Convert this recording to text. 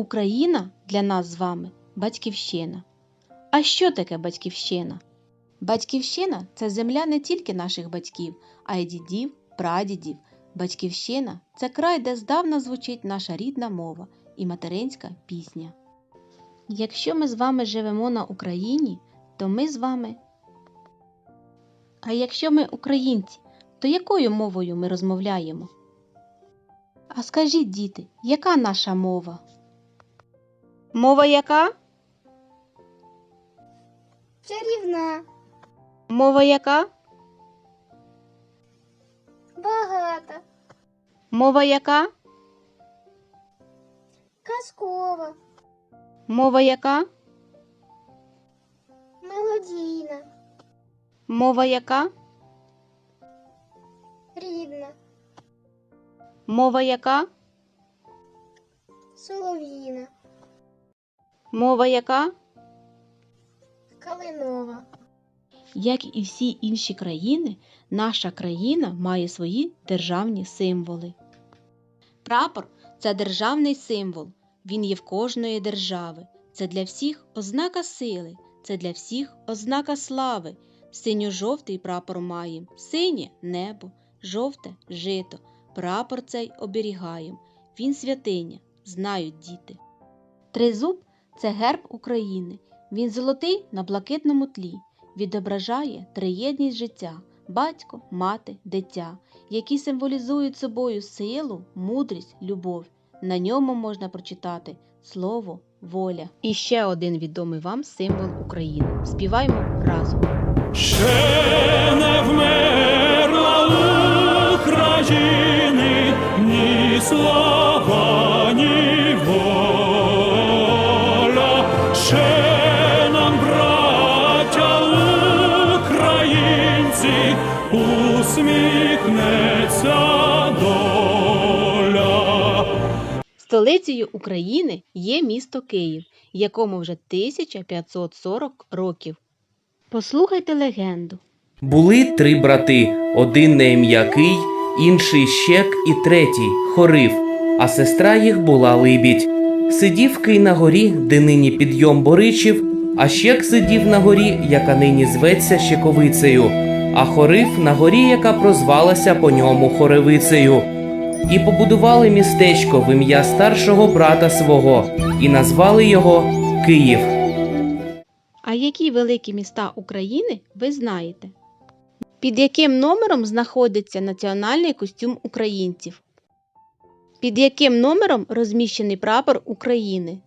Україна для нас з вами батьківщина. А що таке батьківщина? Батьківщина це земля не тільки наших батьків, а й дідів, прадідів. Батьківщина це край, де здавна звучить наша рідна мова і материнська пісня. Якщо ми з вами живемо на Україні, то ми з вами. А якщо ми українці, то якою мовою ми розмовляємо? А скажіть, діти, яка наша мова? Мова яка? Чарівна, Мова яка? багата, Мова яка? казкова, Мова яка? мелодійна, Мова яка? рідна, Мова яка? солов'їна, Мова яка? калинова. Як і всі інші країни, наша країна має свої державні символи. Прапор це державний символ. Він є в кожної держави. Це для всіх ознака сили, це для всіх ознака слави. Синьо-жовтий прапор маєм, синє небо, жовте жито. Прапор цей оберігаєм. Він святиня, знають діти. Тризуб це герб України. Він золотий на блакитному тлі відображає триєдність життя батько, мати, дитя, які символізують собою силу, мудрість, любов. На ньому можна прочитати слово воля. І ще один відомий вам символ України. Співаємо разом. Усміхнеться доля. Столицею України є місто Київ, якому вже 1540 років. Послухайте легенду. Були три брати: один на ім'я Кий, інший щек і третій хорив, а сестра їх була либідь. Сидів Кий на горі, де нині підйом Боричів, а щек сидів на горі, яка нині зветься Щековицею, а хорив на горі, яка прозвалася по ньому Хоревицею. І побудували містечко в ім'я старшого брата свого, і назвали його Київ. А які великі міста України ви знаєте? Під яким номером знаходиться національний костюм українців? Під яким номером розміщений прапор України?